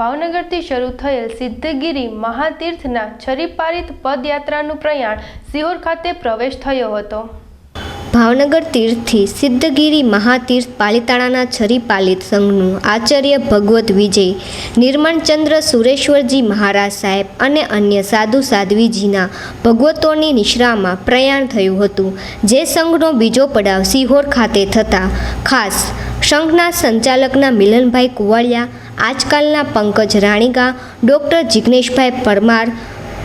ભાવનગરથી શરૂ થયેલ સિદ્ધગીરી મહાતીર્થના છરીપારિત પદયાત્રાનું પ્રયાણ સિહોર ખાતે પ્રવેશ થયો હતો. ભાવનગર તીર્થથી સિદ્ધગીરી મહાતીર્થ પાલિતાણાના છરીપાલિત સંઘનું આચાર્ય ભગવત વિજય, નિર્માણચંદ્ર સુરેશ્વરજી મહારાજ સાહેબ અને અન્ય સાધુ સાધ્વીજીના ભગવતોની નિશ્રામાં પ્રયાણ થયું હતું, જે સંઘનો બીજો પડાવ સિહોર ખાતે થતા. ખાસ સંઘના સંચાલકના મિલનભાઈ કુવાડિયા આજકાલના પંકજ રાણીગા, ડૉક્ટર જિગ્નેશભાઈ પરમાર,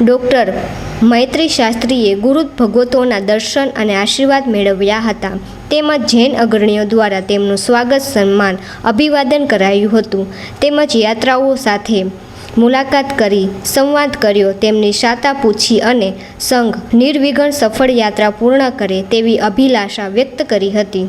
ડૉક્ટર મૈત્રી શાસ્ત્રીએ ગુરુ ભગવતોના દર્શન અને આશીર્વાદ મેળવ્યા હતા. તેમજ જૈન અગ્રણીઓ દ્વારા તેમનું સ્વાગત, સન્માન, અભિવાદન કરાયું હતું. તેમજ યાત્રાઓ સાથે મુલાકાત કરી, સંવાદ કર્યો, તેમની શાતા પૂછી અને સંઘ નિર્વિઘ્ન સફળ યાત્રા પૂર્ણ કરે તેવી અભિલાષા વ્યક્ત કરી હતી.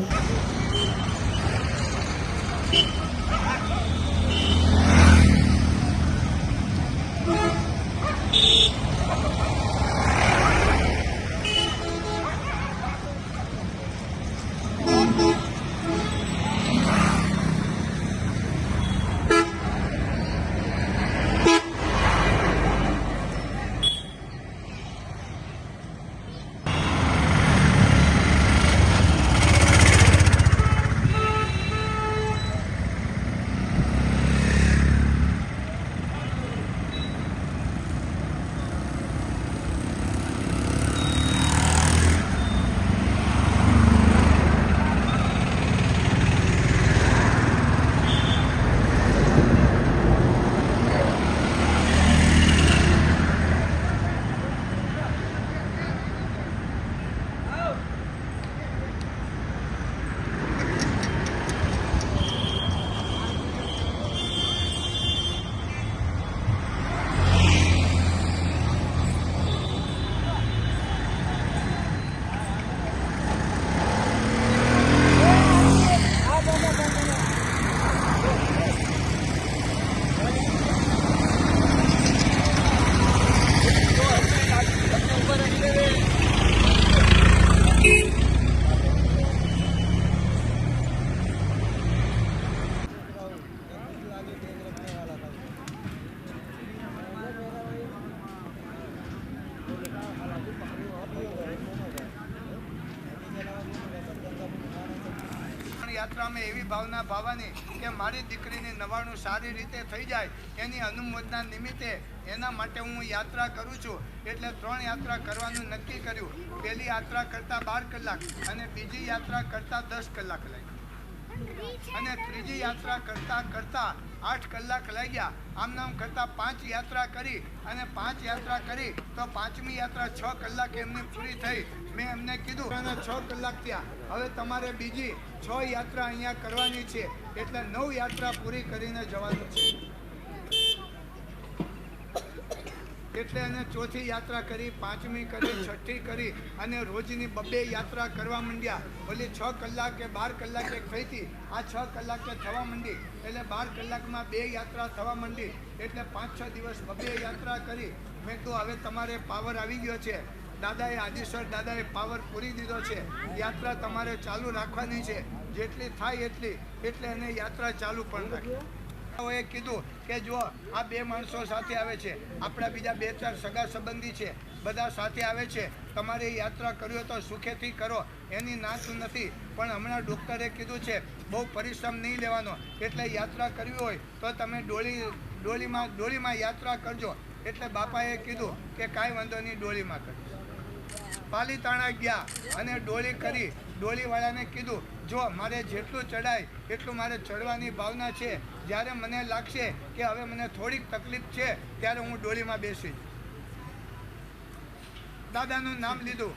યાત્રામાં એવી ભાવના ભાવવાની કે મારી દીકરીની નવાણું સારી રીતે થઈ જાય એની અનુમોદના નિમિત્તે એના માટે હું યાત્રા કરું છું. એટલે ત્રણ યાત્રા કરવાનું નક્કી કર્યું. પહેલી યાત્રા કરતાં બાર કલાક અને બીજી યાત્રા કરતાં દસ કલાક લાગી અને ત્રીજી યાત્રા કરતાં કરતાં આઠ કલાક લાગ્યા. આમ નામ કરતાં પાંચ યાત્રા કરી અને પાંચ યાત્રા કરી તો પાંચમી યાત્રા છ કલાક એમની પૂરી થઈ. મેં એમને કીધું અને છ કલાક થયા. હવે તમારે બીજી છ યાત્રા અહીંયા કરવાની છે. એટલે નવ યાત્રા પૂરી કરીને જવાનું છે. એટલે એને ચોથી યાત્રા કરી, પાંચમી કરી, છઠ્ઠી કરી અને રોજની બબ્બે યાત્રા કરવા માંડ્યા. ઓલી છ કલાકે, બાર કલાકે થઈ આ છ કલાકે થવા માંડી. એટલે બાર કલાકમાં બે યાત્રા થવા માંડી. એટલે પાંચ છ દિવસ બબ્બે યાત્રા કરી. મેં તો હવે તમારે પાવર આવી ગયો છે. દાદાએ, આદિશ્વર દાદાએ પાવર પૂરી દીધો છે. યાત્રા તમારે ચાલુ રાખવાની છે. જેટલી થાય એટલી. એટલે એને યાત્રા ચાલુ પણ રાખી. એ કીધું કે જો આ બે માણસો સાથે આવે છે. આપણા બીજા બે ચાર સગા સંબંધી છે, બધા સાથે આવે છે. તમારે યાત્રા કર્યો તો સુખેથી કરો. એની નાચ નથી. પણ હમણાં ડૉક્ટરે કીધું છે, બહુ પરિશ્રમ નહીં લેવાનો. એટલે યાત્રા કરવી હોય તો તમે ડોળી, ડોળીમાં ડોળીમાં યાત્રા કરજો. એટલે બાપાએ કીધું કે કાંઈ વાંધો નહીં, ડોળીમાં કરજો. પાલીતાણા ગયા અને ડોળી કરી. ડોળીવાળાને કીધું, જો મારે જેટલું ચડાય, એટલું મારે ચડવાની ભાવના છે. જ્યારે મને લાગશે કે હવે મને થોડીક તકલીફ છે, ત્યારે હું ડોળીમાં બેસીશ. દાદાનું નામ લીધું.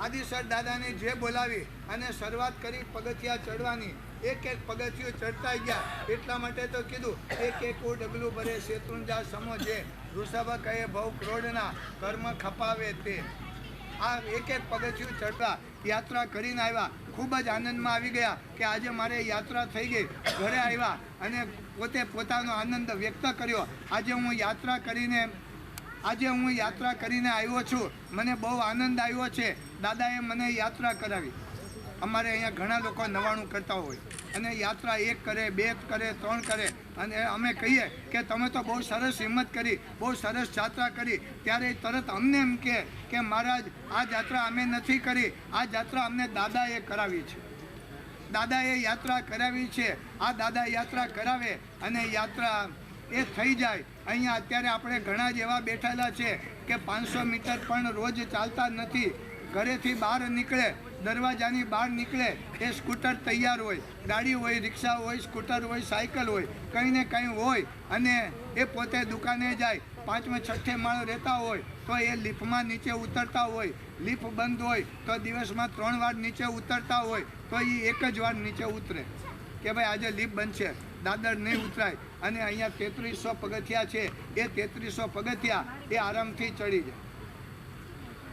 આદિસર દાદાને જે બોલાવી અને શરૂઆત કરી પગથિયા ચડવાની. એક એક પગથિયું ચડતા ગયા. એટલા માટે તો કીધું, એક એક ડગલું ભરે શેત્રુંજા સમો જે વૃષભ કહે ભવ ક્રોડના કર્મ ખપાવે તે. આ એક એક પગથિયું ચડતા યાત્રા કરીને આવ્યા. ખૂબ જ આનંદમાં આવી ગયા કે આજે મારે યાત્રા થઈ ગઈ. ઘરે આવ્યા અને પોતે પોતાનો આનંદ વ્યક્ત કર્યો. આજે હું યાત્રા કરીને, આજે હું યાત્રા કરીને આવ્યો છું. મને બહુ આનંદ આવ્યો છે. દાદાએ મને યાત્રા કરાવી. અમારે અહીંયા ઘણા લોકો નવાણું કરતા હોય. અને યાત્રા એક કરે, બે કરે, ત્રણ કરે. અને અમે કહીએ કે તમે તો બહુ સરસ હિંમત કરી, બહુ સરસ યાત્રા કરી. ત્યારે તરત અમને એમ કહે કે, મહારાજ, આ યાત્રા અમે નથી કરી. આ યાત્રા અમને દાદાએ કરાવી છે. દાદાએ યાત્રા કરાવી છે. આ દાદા યાત્રા કરાવે અને યાત્રા એ થઈ જાય. અહીંયા અત્યારે આપણે ઘણા જ એવા બેઠેલા છે કે પાંચસો મીટર પણ રોજ ચાલતા નથી. ઘરેથી બહાર નીકળે, દરવાજાની બહાર નીકળે, એ સ્કૂટર તૈયાર હોય, ગાડી હોય, રિક્ષા હોય, સ્કૂટર હોય, સાયકલ હોય, કંઈ ને કંઈ હોય, અને એ પોતે દુકાને જાય, પાંચમે છઠ્ઠે માળ રહેતા હોય, તો એ લિફ્ટમાં નીચે ઉતરતા હોય, લિફ્ટ બંધ હોય, તો દિવસમાં ત્રણ વાર નીચે ઉતરતા હોય, તો એ એક જ વાર નીચે ઉતરે. કે ભાઈ આજે લિફ્ટ બંધ છે, દાદર નહીં ઉતરાય, અને અહીંયા તેત્રીસો પગથિયા છે, એ તેત્રીસો પગથિયા એ આરામથી ચડી જાય.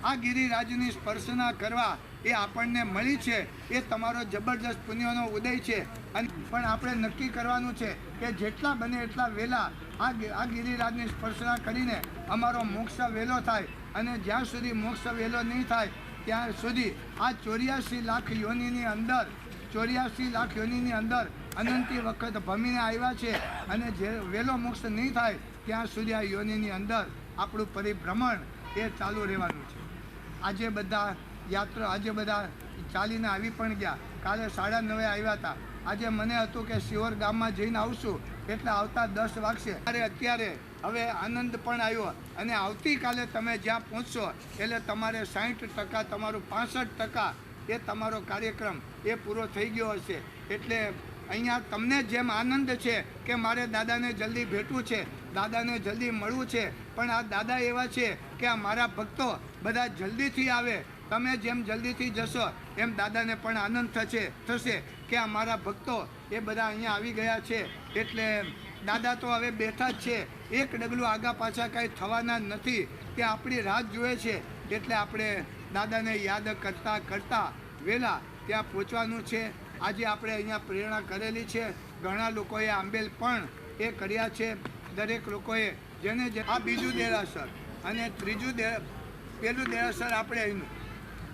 આ ગિરિરાજની સ્પર્શના કરવા એ આપણને મળી છે. એ તમારો જબરદસ્ત પુણ્યનો ઉદય છે. અને પણ આપણે નક્કી કરવાનું છે કે જેટલા બને એટલા વહેલા આ આ ગિરિરાજની સ્પર્શના કરીને અમારો મોક્ષ વહેલો થાય અને જ્યાં સુધી મોક્ષ વહેલો નહીં થાય ત્યાં સુધી આ ચોર્યાસી લાખ યોનિની અંદર, ચોર્યાસી લાખ યોનિની અંદર અનંતી વખત ભમીને આવ્યા છે અને જે વહેલો મોક્ષ નહીં થાય ત્યાં સુધી આ યોનિની અંદર આપણું પરિભ્રમણ એ ચાલુ રહેવાનું છે. આજે બધા યાત્રા, આજે બધા ચાલીને આવી પણ ગયા. કાલે સાડા નવે આવ્યા હતા. આજે મને હતું કે શિવર ગામમાં જઈને આવશું. એટલે આવતા દસ વાગશે. અરે અત્યારે હવે આનંદ પણ આવ્યો. અને આવતીકાલે તમે જ્યાં પહોંચશો, એટલે તમારે સાઠ ટકા, તમારું પાસઠ ટકા એ તમારો કાર્યક્રમ એ પૂરો થઈ ગયો હશે. એટલે અહીંયા તમને જેમ આનંદ છે કે મારે દાદાને જલ્દી ભેટવું છે, દાદાને જલ્દી મળવું છે. પણ આ દાદા એવા છે કે આ મારા ભક્તો બધા જલ્દીથી આવે. તમે જેમ જલ્દીથી જશો, એમ દાદાને પણ આનંદ થશે થશે કે અમારા ભક્તો એ બધા અહીંયા આવી ગયા છે. એટલે દાદા તો હવે બેઠા જ છે. એક ડગલું આગા પાછા કાંઈ થવાના નથી કે આપણી રાહ જુએ છે. એટલે આપણે દાદાને યાદ કરતાં કરતાં વહેલા ત્યાં પહોંચવાનું છે. આજે આપણે અહીંયા પ્રેરણા કરેલી છે. ઘણા લોકોએ આંબેલ પણ એ કર્યા છે. દરેક લોકોએ જેને જે આ બીજું દેરાસર અને ત્રીજું દે પેલું દેરાસર આપણે અહીંનું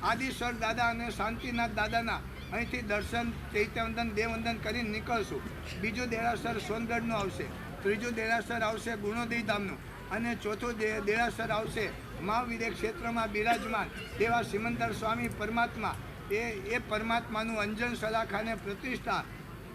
આદિશ્વર દાદા અને શાંતિનાથ દાદાના અહીંથી દર્શન, ચૈત્યવંદન, દેવવંદન કરીને નીકળશું. બીજું દેરાસર સોનગઢનું આવશે. ત્રીજું દેરાસર આવશે ગુણોદય ધામનું. અને ચોથું દેરાસર આવશે મહાવીરે ક્ષેત્રમાં બિરાજમાન એવા સિમંદર સ્વામી પરમાત્મા. એ એ પરમાત્માનું અંજન સલાખાને પ્રતિષ્ઠા.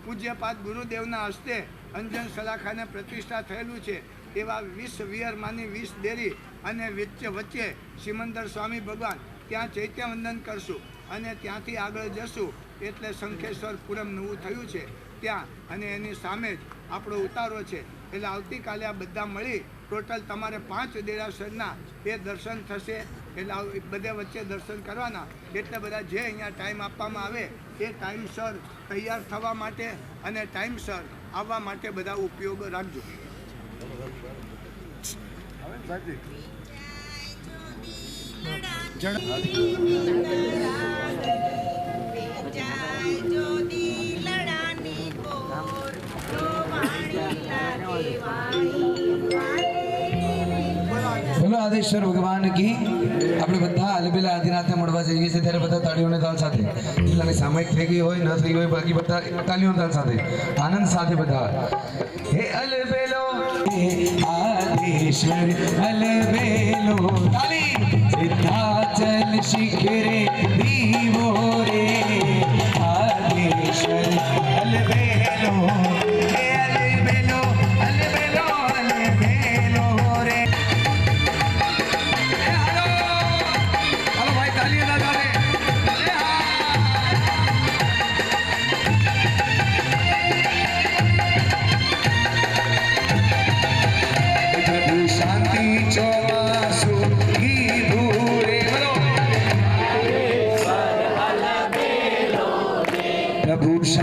પૂજ્યપાદ ગુરુદેવના હસ્તે અંજન સલાખાને પ્રતિષ્ઠા થયેલું છે. એવા વીસ વિયરમાંની વીસ દેરી અને વચ્ચે વચ્ચે સિમંદર સ્વામી ભગવાન. ત્યાં ચૈત્યવંદન કરશું અને ત્યાંથી આગળ જશું એટલે શંખેશ્વર પુરમ નવું થયું છે ત્યાં અને એની સામે જ આપણો ઉતારો છે. એટલે આવતીકાલે આ બધા મળી ટોટલ તમારે પાંચ દેરાસરના એ દર્શન થશે. એટલે બધે વચ્ચે દર્શન કરવાના. એટલે બધા જે અહીંયા ટાઈમ આપવામાં આવે એ ટાઈમસર તૈયાર થવા માટે અને ટાઈમસર આવવા માટે બધા ઉપયોગ રાખજો. આદેશ્વર ભગવાન કી. આપણે બધા અલબેલા આદિનાથને મળવા જઈએ છીએ ત્યારે બધા તાળીઓને તાલ સાથે. એટલે સામાયિક થઈ ગઈ હોય, ન થઈ હોય, બાકી બધા તાળીઓને તાલ સાથે. આનંદ સાથે બધા. હે અલબેલો, હે અલબેલો તાળી સિદ્ધાચલ શિખરે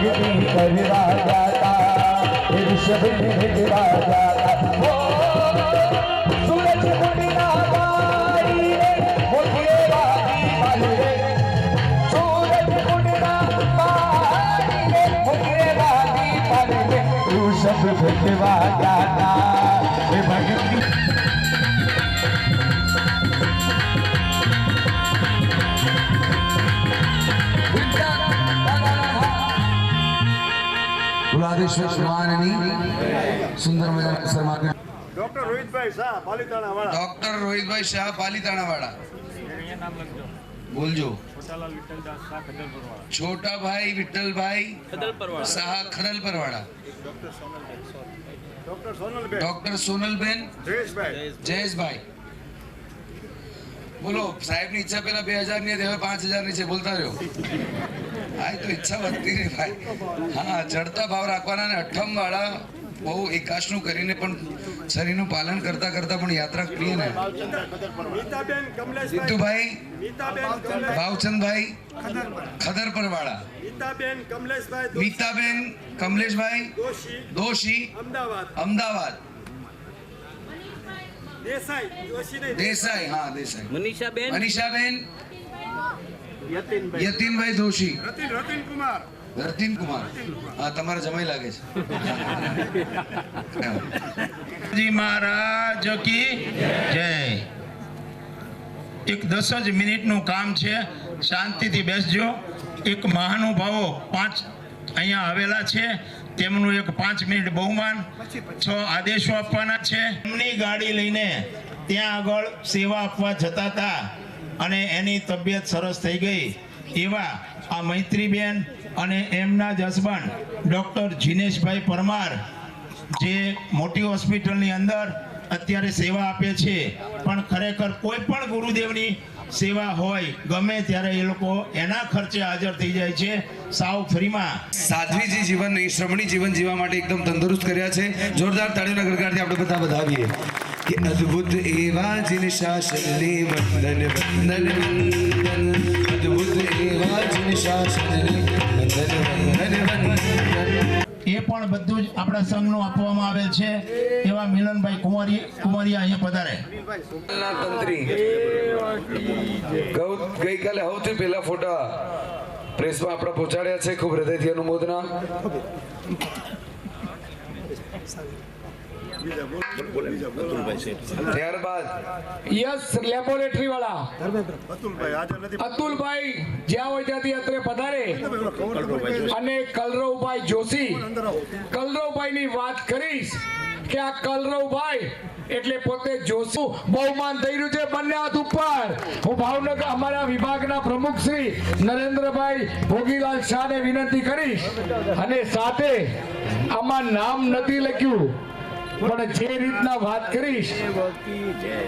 हे भक्ति करवा जाता हे ऋषभ में भेटवा जाता ओ सूरज मुंडना बाई रे मोठे वाली बाली रे सूरज मुंडना बाई रे मोठे वाली बाली रे ऋषभ भेटवा जाता કુલાદેશ્વર માનની સુંદર મજાના સન્માન ડોક્ટર રોહિતભાઈ શાહ પાલિતાણા વાળા ડોક્ટર રોહિતભાઈ શાહ પાલીતાણા વાળા બોલજો છોટાભાઈ વિઠ્ઠલભાઈ શાહ ખડલપર વાળા ડોક્ટર સોનલબેન. ડોક્ટર સોનલબેન જયેશભાઈ. જયેશભાઈ. બોલો સાહેબની ઈચ્છા પેલા બે હજારની હતી હવે પાંચ હજારની છે બોલતા રહ્યો. હા એ તો ઈચ્છા વધતી રહી ભાઈ. હા ચડતા ભાવ રાખવાના ને અઠમ વાળા બહુ એકાશનું કરીને પણ શરીરનું પાલન કરતા કરતા પણ યાત્રા કરીએ ને. કમલેશ ભાવચંદભાઈ ખદરપર વાળા મીતાબેન કમલેશભાઈ દોશી. દોશી. અમદાવાદ. અમદાવાદ. દેસાઈ. દેસાઈ હા દેસાઈ. મનીષાબેન. મનીષાબેન. યતીનભાઈ. યતીનભાઈ દોશી રતિન રતિન કુમાર. રતિન કુમાર. હા તમારા જમાઈ લાગે છે. જી મહારાજ કી જય. એક દસ જ મિનિટનું કામ છે. શાંતિથી બેસજો. એક મહાનુભાવો પાંચ અહીંયા આવેલા છે. તેમનું એક પાંચ મિનિટ બહુમાન. છ આદેશો આપવાના છે. એમની ગાડી લઈને ત્યાં આગળ સેવા આપવા જતા હતા. અને એની તબિયત સરસ થઈ ગઈ. એવા આ મૈત્રીબેન અને એમના જ હસબન્ડ ડૉક્ટર જીનેશભાઈ પરમાર, જે મોટી હોસ્પિટલની અંદર અત્યારે સેવા આપે છે. પણ ખરેખર કોઈ પણ ગુરુદેવની સેવા હોય, ગમે ત્યારે એ લોકો એના ખર્ચે હાજર થઈ જાય છે. સાવ ફ્રીમાં. સાધ્વીજી જીવન શ્રમણી જીવન જીવવા માટે એકદમ તંદુરસ્ત કર્યા છે. જોરદાર તાળીઓના ગણગારથી આપણે બધા વધાવીએ કે અદ્ભુત એવા જિન શાસનને વંદન વંદન વંદન અદ્ભુત એવા જિન શાસનને વંદન વંદન વંદન એ પણ બધું જ આપણા સંઘનું આપવામાં આવેલ છે. એવા મિલનભાઈ કુંવરી કુંવરિયા અહીંયા પધારે ગઈકાલે સૌથી પહેલા ફોટા પ્રેસમાં આપણે પહોંચાડ્યા છે. ખૂબ હૃદયથી અનુમોદના. ત્યારબાદ યસ લેબોરેટરી વાળા અતુલભાઈ હાજર નથી. અતુલભાઈ જ્યાં હોય ત્યાંથી અત્રે પધારે. અને કલરવભાઈ જોશી. કલરવભાઈ ની વાત કરીશ કે આ કલરવભાઈ એટલે પોતે જોશી. બહુમાન થઈ રહ્યું છે બંને હાથ ઉપર. હું ભાવનગર અમારા વિભાગના પ્રમુખ શ્રી નરેન્દ્રભાઈ ભોગીલાલ શાહને વિનંતી કરીશ. અને સાથે આમાં નામ નથી લખ્યું. પણ જે રીતના વાત કરીશ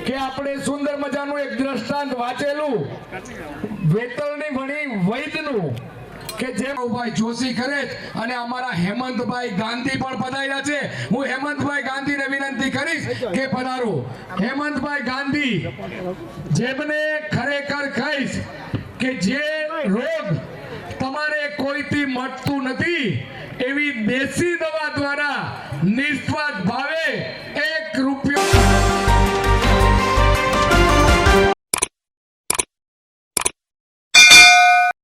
કે આપણે સુંદર મજાનું એક દ્રષ્ટાંત વાંચેલું. વેતળની ભણી વૈદનું, કે જે ભાઈ જોશી કરે અને અમારા હેમંતભાઈ ગાંધી પણ પધાર્યા છે. હું હેમંતભાઈ ગાંધી ને વિનંતી કરીશ કે પધારો. હેમંતભાઈ ગાંધી, જેમને ખરેખર કહીશ કે જે રોગ તમારે કોઈથી મટતું નથી એવી દેશી દવા દ્વારા નિસ્વાર્થ ભાવે એક રૂપિયા